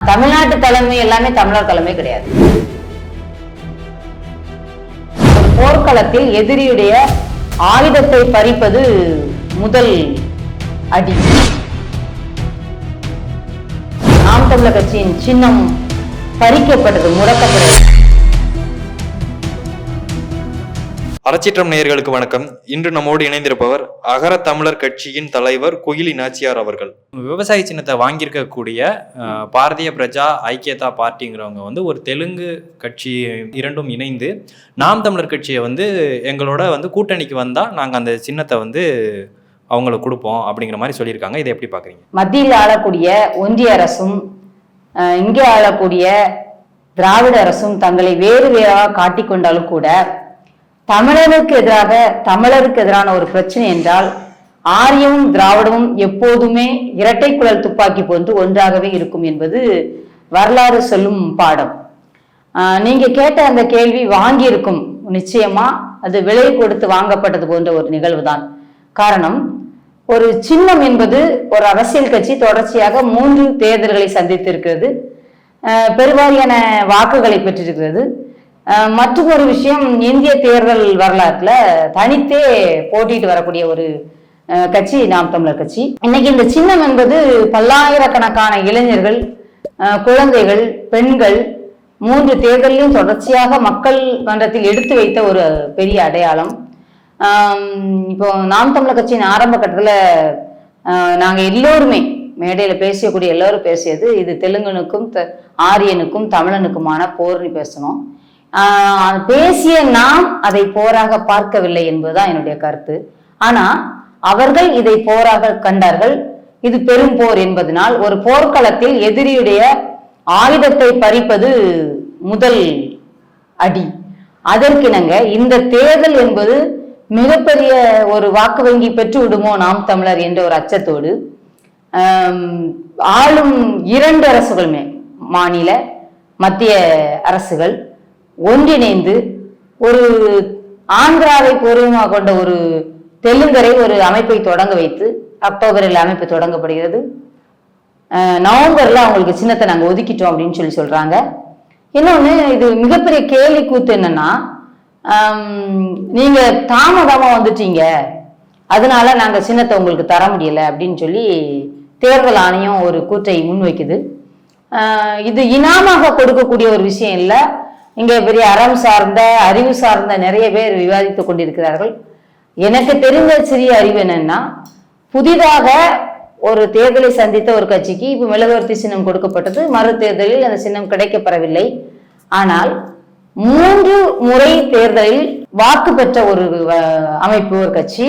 தமிழ்நாட்டு தலைமை எல்லாமே தமிழர் தலைமை கிடையாது. போர்க்களத்தில் எதிரியுடைய ஆயுதத்தை பறிப்பது முதல் அடி. நாம் தமிழர் கட்சியின் சின்னம் பறிக்கப்பட்டது முடக்கப்பட்டது. அறச்சிற்றம் நேயர்களுக்கு வணக்கம். இன்று நம்மோடு இணைந்திருப்பவர் அகர தமிழர் கட்சியின் தலைவர் குயிலி நாச்சியார் அவர்கள். விவசாய சின்னத்தை வாங்கியிருக்கக்கூடிய பாரதிய பிரஜா ஐக்கியதா பார்ட்டிங்கிறவங்க வந்து ஒரு தெலுங்கு கட்சி இரண்டும் இணைந்து நாம் தமிழர் கட்சியை வந்து எங்களோட வந்து கூட்டணிக்கு வந்தால் நாங்கள் அந்த சின்னத்தை வந்து அவங்களுக்கு கொடுப்போம் அப்படிங்கிற மாதிரி சொல்லியிருக்காங்க. இதை எப்படி பார்க்குறீங்க? மத்தியில் ஆளக்கூடிய ஒன்றிய அரசும் இங்கே ஆளக்கூடிய திராவிட அரசும் தங்களை வேறு வேறாக காட்டிக்கொண்டாலும் கூட தமிழருக்கு எதிராக தமிழருக்கு எதிரான ஒரு பிரச்சனை என்றால் ஆரியமும் திராவிடமும் எப்போதுமே இரட்டை குழல் துப்பாக்கி போன்று ஒன்றாகவே இருக்கும் என்பது வரலாறு சொல்லும் பாடம். நீங்க கேட்ட அந்த கேள்வி வாங்கியிருக்கும். நிச்சயமா அது விலை கொடுத்து வாங்கப்பட்டது போன்ற ஒரு நிகழ்வுதான். காரணம் ஒரு சின்னம் என்பது ஒரு அரசியல் கட்சி தொடர்ச்சியாக மூன்று தேர்தல்களை சந்தித்திருக்கிறது. பெருவாரியான வாக்குகளை பெற்றிருக்கிறது. மற்றும் ஒரு விஷயம் இந்திய தேர்தல் வரலாற்றுல தனித்தே போட்டிட்டு வரக்கூடிய ஒரு கட்சி நாம் தமிழர் கட்சி. இன்னைக்கு இந்த சின்னம் என்பது பல்லாயிரக்கணக்கான இளைஞர்கள் குழந்தைகள் பெண்கள் மூன்று தேர்தலையும் தொடர்ச்சியாக மக்கள் மன்றத்தில் எடுத்து வைத்த ஒரு பெரிய அடையாளம். இப்போ நாம் தமிழர் கட்சியின் ஆரம்ப கட்டத்தில் நாங்கள் எல்லோருமே மேடையில் பேசக்கூடிய எல்லாரும் பேசியது இது தெலுங்கனுக்கும் த- ஆரியனுக்கும் தமிழனுக்குமான போர்னு பேசணும். பேசிய நாம் அதை போராக பார்க்கவில்லை என்பதுதான் என்னுடைய கருத்து. ஆனா அவர்கள் இதை போராக கண்டார்கள். இது பெரும் போர் என்பதனால் ஒரு போர்க்களத்தில் எதிரியுடைய ஆயுதத்தை பறிப்பது முதல் அடி. அதற்கிணங்க இந்த தேர்தல் என்பது மிகப்பெரிய ஒரு வாக்கு வங்கி பெற்று விடுமோ நாம் தமிழர் என்ற ஒரு அச்சத்தோடு. ஆளும் இரண்டு அரசுகளுமே மாநில மத்திய அரசுகள். ஒன்றிணைந்து ஒரு ஆந்திராவை பூர்வமாக கொண்ட ஒரு தெலுங்கரை ஒரு அமைப்பை தொடங்க வைத்து அக்டோபரில் அமைப்பு தொடங்கப்படுகிறது. நவம்பரில் அவங்களுக்கு சின்னத்தை நாங்கள் ஒதுக்கிட்டோம் அப்படின்னு சொல்லி சொல்கிறாங்க இன்னொன்று இது மிகப்பெரிய கேலி கூத்து என்னன்னா நீங்கள் தாமதமாக வந்துட்டீங்க. அதனால நாங்கள் சின்னத்தை உங்களுக்கு தர முடியல அப்படின்னு சொல்லி தேர்தல் ஆணையம் ஒரு கூற்றை முன்வைக்குது. இது இனாமாக கொடுக்கக்கூடிய ஒரு விஷயம் இல்லை. இங்கே பெரிய அறம் சார்ந்த அறிவு சார்ந்த நிறைய பேர் விவாதித்துக் கொண்டிருக்கிறார்கள். எனக்கு தெரிந்த சிறிய அறிவு என்னன்னா புதிதாக ஒரு தேர்தலை சந்தித்த ஒரு கட்சிக்கு இப்போ மெழுகுவர்த்தி சின்னம் கொடுக்கப்பட்டது. மறு தேர்தலில் அந்த சின்னம் கிடைக்கப்பெறவில்லை. ஆனால் மூன்று முறை தேர்தலில் வாக்கு பெற்ற ஒரு அமைப்பு ஒரு கட்சி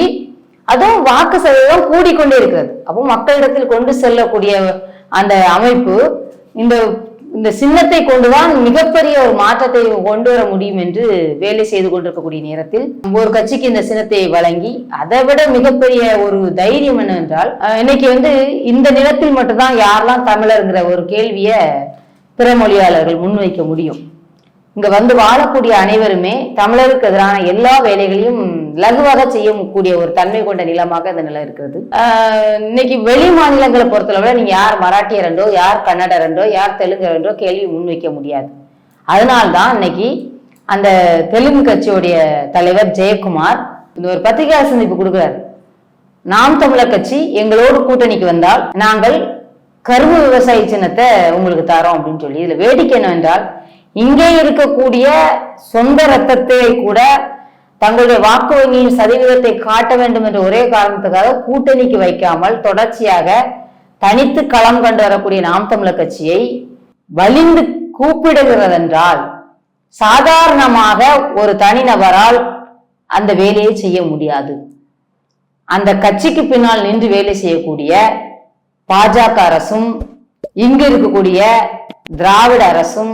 அதுவும் வாக்கு சதவீதம் கூடிக்கொண்டே இருக்கிறது. அப்போ மக்களிடத்தில் கொண்டு செல்லக்கூடிய அந்த அமைப்பு இந்த இந்த சின்னத்தை கொண்டுதான் மிகப்பெரிய ஒரு மாற்றத்தை கொண்டு வர முடியும் என்று வேலை செய்து கொண்டிருக்கக்கூடிய நேரத்தில் ஒரு கட்சிக்கு இந்த சின்னத்தை வழங்கி அதை விட மிகப்பெரிய ஒரு தைரியம் என்னவென்றால் இன்னைக்கு வந்து இந்த நிலத்தில் மட்டும்தான் யாரெல்லாம் தமிழருங்கிற ஒரு கேள்வியை பிற மொழியாளர்கள் முன்வைக்க முடியும். இங்க வந்து வாழக்கூடிய அனைவருமே தமிழருக்கு எதிரான எல்லா வேலைகளையும் லகுவாக செய்யக்கூடிய ஒரு தன்மை கொண்ட நிலமாக இந்த நிலம் இருக்கிறது. இன்னைக்கு வெளி மாநிலங்களை பொறுத்தளவுல நீங்க யார் மராட்டியரண்டோ யார் கன்னடரண்டோ யார் தெலுங்கரண்டோ கேள்வி முன்வைக்க முடியாது. அதனால்தான் இன்னைக்கு அந்த தெலுங்கு கட்சியுடைய தலைவர் ஜெயக்குமார் இந்த ஒரு பத்திரிகை சந்திப்பு கொடுக்குறாரு. நாம் தமிழர் கட்சி எங்களோடு கூட்டணிக்கு வந்தால் நாங்கள் கரும்பு விவசாய சின்னத்தை உங்களுக்கு தரோம் அப்படின்னு சொல்லி. இதுல வேடிக்கை என்னவென்றால் இங்கே இருக்கக்கூடிய சொந்த ரத்தத்தை கூட தங்களுடைய வாக்கு வங்கியின் சதவீதத்தை காட்ட வேண்டும் என்ற ஒரே காரணத்துக்காக கூட்டணிக்கு வைக்காமல் தொடர்ச்சியாக தனித்து களம் கண்டு வரக்கூடிய நாம் தமிழர் கட்சியை வலிந்து கூப்பிடுகிறதென்றால் சாதாரணமாக ஒரு தனிநபரால் அந்த வேலையை செய்ய முடியாது. அந்த கட்சிக்கு பின்னால் நின்று வேலை செய்யக்கூடிய பாஜக அரசும் இங்கு இருக்கக்கூடிய திராவிட அரசும்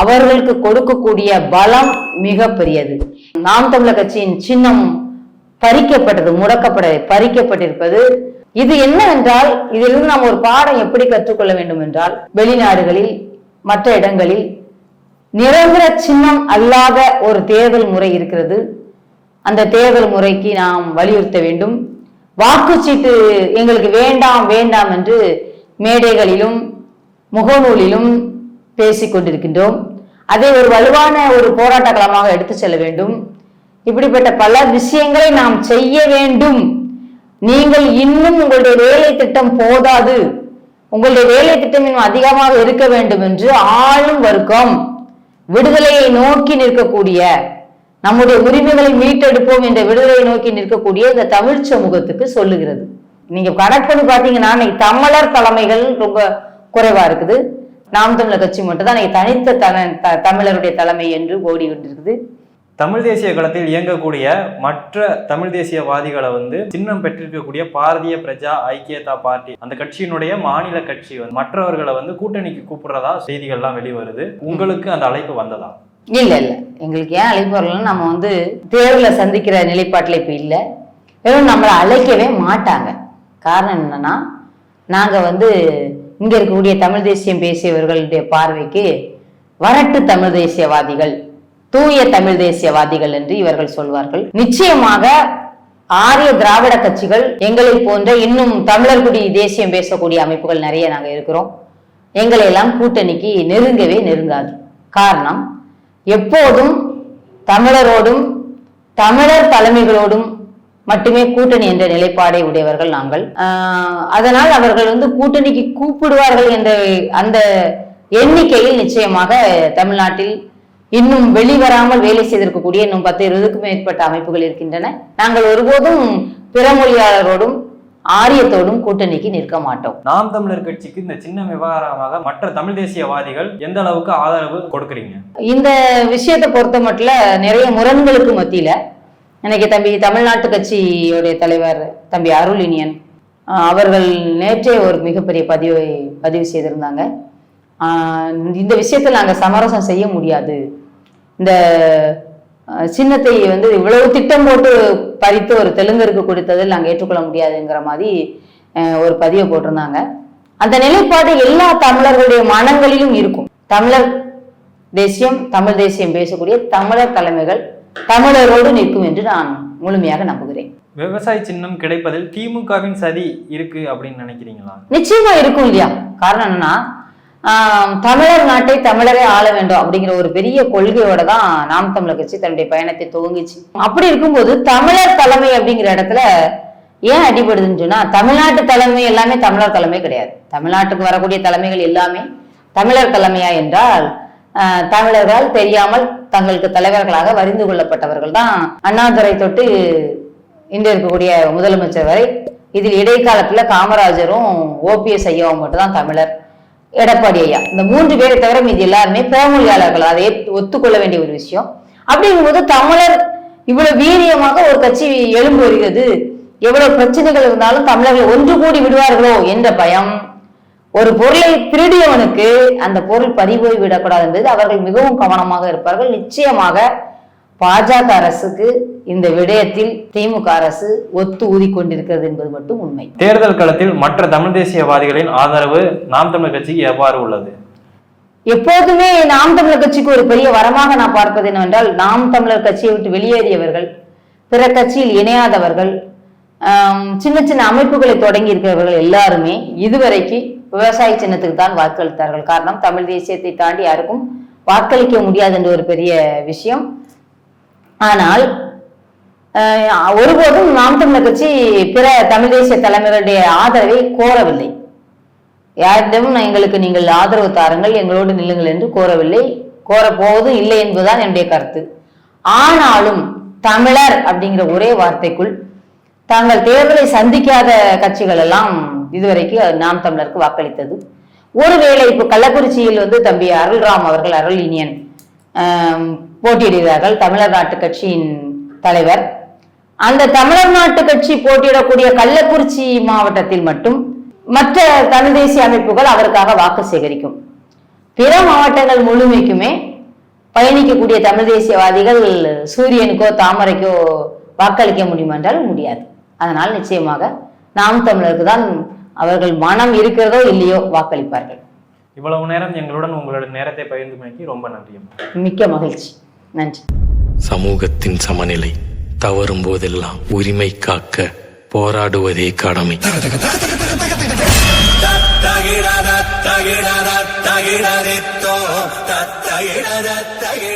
அவர்களுக்கு கொடுக்கக்கூடிய பலம் மிக பெரியது நாம் தமிழர் கட்சியின் சின்னம் பறிக்கப்பட்டது முடக்கப்பட பறிக்கப்பட்டிருப்பது. இது என்னவென்றால் இதிலிருந்து நாம் ஒரு பாடம் எப்படி கற்றுக்கொள்ள வேண்டும் என்றால் வெளிநாடுகளில் மற்ற இடங்களில் நிரந்தர சின்னம் அல்லாத ஒரு தேர்தல் முறை இருக்கிறது. அந்த தேர்தல் முறைக்கு நாம் வலியுறுத்த வேண்டும். வாக்குச்சீட்டு எங்களுக்கு வேண்டாம் வேண்டாம் என்று மேடைகளிலும் முகநூலிலும் பேசிக் கொண்டிருக்கின்றோம் அதை ஒரு வலுவான ஒரு போராட்ட களமாக எடுத்து செல்ல வேண்டும். இப்படிப்பட்ட பல விஷயங்களை நாம் செய்ய வேண்டும். நீங்கள் இன்னும் உங்களுடைய வேலை திட்டம் போதாது. உங்களுடைய வேலை திட்டம் இன்னும் அதிகமாக இருக்க வேண்டும் என்று ஆளும் வர்க்கம் விடுதலையை நோக்கி நிற்கக்கூடிய நம்முடைய உரிமைகளை மீட்டெடுப்போம் என்ற விடுதலையை நோக்கி நிற்கக்கூடிய இந்த தமிழ் சமூகத்துக்கு சொல்லுகிறது. நீங்க கணக்கு பண்ணி பாத்தீங்கன்னா இன்னைக்கு தமிழர் தலைமைகள் ரொம்ப குறைவா இருக்குது. நாம் தமிழர் கட்சி மட்டும் தான் இன்னைக்கு தனித்த தமிழருடைய தலைமை என்று ஓடி கொண்டிருக்குது தமிழ் தேசிய களத்தில் இயங்கக்கூடிய மற்ற தமிழ் தேசியவாதிகளை வந்து சின்னம் பெற்றிருக்கக்கூடிய பாரதிய பிரஜா ஐக்கியதா பார்ட்டி அந்த கட்சியினுடைய மாநில கட்சி வந்து மற்றவர்களை வந்து கூட்டணிக்கு கூப்பிடுறதா செய்திகள்லாம் வெளிவருது. உங்களுக்கு அந்த அழைப்பு வந்ததா? இல்ல இல்ல. எங்களுக்கு ஏன் அழைப்பு வரலன்னு நம்ம வந்து தேர்தலை சந்திக்கிற நிலைப்பாட்டில் இப்ப இல்ல. வெறும் நம்மளை அழைக்கவே மாட்டாங்க. காரணம் என்னன்னா நாங்க வந்து இங்க இருக்கக்கூடிய தமிழ் தேசியம் பேசியவர்களுடைய பார்வைக்கு வரட்டு தமிழ் தேசியவாதிகள் தூய தமிழ் தேசியவாதிகள் என்று இவர்கள் சொல்வார்கள். நிச்சயமாக ஆரிய திராவிட கட்சிகள் எங்களை போன்ற இன்னும் தமிழர்குடி தேசியம் பேசக்கூடிய அமைப்புகள் நிறைய நாங்கள் இருக்கிறோம். எங்களை எல்லாம் கூட்டணிக்கு நெருங்கவே நெருங்காது. காரணம் எப்போதும் தமிழரோடும் தமிழர் தலைமைகளோடும் மட்டுமே கூட்டணி என்ற நிலைப்பாடை உடையவர்கள் நாங்கள். அதனால் அவர்கள் வந்து கூட்டணிக்கு கூப்பிடுவார்கள் என்ற அந்த எண்ணிக்கையில் நிச்சயமாக தமிழ்நாட்டில் இன்னும் வெளிவராமல் வேலை செய்திருக்கக்கூடிய இன்னும் பத்து இருபதுக்கும் மேற்பட்ட அமைப்புகள் இருக்கின்றன. நாங்கள் ஒருபோதும் பிற மொழியாளரோடும் ஆரியத்தோடும் கூட்டணிக்கு நிற்க மாட்டோம். நாம் தமிழர் கட்சிக்கு இந்த சின்ன விவகாரமாக மற்ற தமிழ் தேசியவாதிகள் எந்த அளவுக்கு ஆதரவு கொடுக்குறீங்க? இந்த விஷயத்தை பொறுத்த மட்டும் நிறைய முரண்களுக்கு மத்தியில இன்னைக்கு தம்பி தமிழ்நாட்டு கட்சியுடைய தலைவர் தம்பி அருளினியன் அவர்கள் நேற்றே ஒரு மிகப்பெரிய பதிவை பதிவு செய்திருந்தாங்க. இந்த விஷயத்தில் நாங்கள் சமரசம் செய்ய முடியாது. இந்த சின்னத்தை வந்து இவ்வளவு திட்டம் போட்டு பறித்து ஒரு தெலுங்கருக்கு கொடுத்ததில் நாங்கள் ஏற்றுக்கொள்ள முடியாதுங்கிற மாதிரி ஒரு பதிவை போட்டிருந்தாங்க. அந்த நிலைப்பாடு எல்லா தமிழர்களுடைய மனங்களிலும் இருக்கும். தமிழர் தேசியம் தமிழ் தேசியம் பேசக்கூடிய தமிழர் தலைமைகள் தமிழரோடு நிற்கும் என்று நான் முழுமையாக நம்புகிறேன். விவசாய சின்னம் கிடைப்பதில் திமுகவின் சதி இருக்கு அப்படின்னு நினைக்கிறீங்களா? நிச்சயமா இருக்கும் இல்லையா? காரணம் என்னன்னா தமிழர் நாட்டை தமிழரே ஆள வேண்டும் அப்படிங்கிற ஒரு பெரிய கொள்கையோட தான் நாம் தமிழர் கட்சி தன்னுடைய பயணத்தை துவங்கிச்சு. அப்படி இருக்கும்போது தமிழர் தலைமை அப்படிங்கிற இடத்துல ஏன் அடிபடுதுன்னு சொன்னா தமிழ்நாட்டு தலைமை எல்லாமே தமிழர் தலைமை கிடையாது. தமிழ்நாட்டுக்கு வரக்கூடிய தலைமைகள் எல்லாமே தமிழர் தலைமையா என்றால் தமிழர்கள் தெரியாமல் தங்களுக்கு தலைவர்களாக வரிந்து கொள்ளப்பட்டவர்கள் தான் அண்ணாதுரை தொட்டு இன்று இருக்கக்கூடிய முதலமைச்சர் வரை. இதில் இடைக்காலத்துல காமராஜரும் ஓபிஎஸ் ஐயாவும் மட்டும்தான் தமிழர். எடப்பாடி ஐயா. இந்த மூன்று பேரை தவிர மீதி எல்லாருமே பிறமொழியாளர்கள் அதை ஒத்துக்கொள்ள வேண்டிய ஒரு விஷயம். அப்படிங்கும்போது தமிழர் இவ்வளவு வீரியமாக ஒரு கட்சி எழும்பு வருகிறது எவ்வளவு பிரச்சனைகள் இருந்தாலும் தமிழர்கள் ஒன்று கூடி விடுவார்களோ என்ற பயம். ஒரு பொருளை திருடியவனுக்கு அந்த பொருள் பறிபோய் விடக்கூடாது என்பது அவர்கள் மிகவும் கவனமாக இருப்பார்கள். நிச்சயமாக பாஜக அரசுக்கு இந்த விடயத்தில் திமுக அரசு ஒத்து ஊதிக்கொண்டிருக்கிறது என்பது மட்டும் உண்மை. தேர்தல் களத்தில் மற்ற தமிழ் தேசியவாதிகளின் ஆதரவு நாம் தமிழர் கட்சிக்கு எவ்வாறு உள்ளது? எப்போதுமே நாம் தமிழர் கட்சிக்கு ஒரு பெரிய வரமாக நான் பார்ப்பது என்னவென்றால் நாம் தமிழர் கட்சியை விட்டு வெளியேறியவர்கள் பிற கட்சியில் இணையாதவர்கள் சின்ன சின்ன அமைப்புகளை தொடங்கி இருக்கிறவர்கள் எல்லாருமே இதுவரைக்கு விவசாய சின்னத்துக்கு தான் வாக்களித்தார்கள். காரணம் தமிழ் தேசியத்தை தாண்டி யாருக்கும் வாக்களிக்க முடியாது என்ற ஒரு பெரிய விஷயம். ஆனால் ஒருபோதும் நாம் தமிழர் கட்சி பிற தமிழ் தேசிய தலைமைகளுடைய ஆதரவை கோரவில்லை. யாரிடமும் எங்களுக்கு நீங்கள் ஆதரவு தாருங்கள் எங்களோடு நில்லுங்கள் என்று கோரவில்லை. கோரப்போவதும் இல்லை என்பதுதான் என்னுடைய கருத்து. ஆனாலும் தமிழர் அப்படிங்கிற ஒரே வார்த்தைக்குள் தாங்கள் தேர்தலை சந்திக்காத கட்சிகள் எல்லாம் இதுவரைக்கும் நாம் தமிழருக்கு வாக்களித்தது. ஒருவேளை இப்போ கள்ளக்குறிச்சியில் வந்து தம்பி அருள்ராம் அவர்கள் அருள் இனியன் போட்டியிடுகிறார்கள். தமிழர் நாட்டு கட்சியின் தலைவர். அந்த தமிழர் நாட்டு கட்சி போட்டியிடக்கூடிய கள்ளக்குறிச்சி மாவட்டத்தில் மட்டும் மற்ற தமிழ் தேசிய அமைப்புகள் அவருக்காக வாக்கு சேகரிக்கும். பிற மாவட்டங்கள் முழுமைக்குமே பயணிக்கக்கூடிய தமிழ் தேசியவாதிகள் சூரியனுக்கோ தாமரைக்கோ வாக்களிக்க முடியுமென்றால் முடியாது. அதனால் நிச்சயமாக நாம் தமிழருக்கு தான் அவர்கள் மனம் இருக்கிறதோ இல்லையோ வாக்களிப்பார்கள். இவ்வளவு நேரம் எங்களுடன் உங்களோட நேரத்தை பகிர்ந்து ரொம்ப நன்றி மிக்க மகிழ்ச்சி. நன்றி. சமூகத்தின் சமநிலை தவறும் போதெல்லாம் உரிமை காக்க போராடுவதே கடமை. தகிடரத்தகிடரத்தகிடரித்தோ தத்தகிடரத்தகிட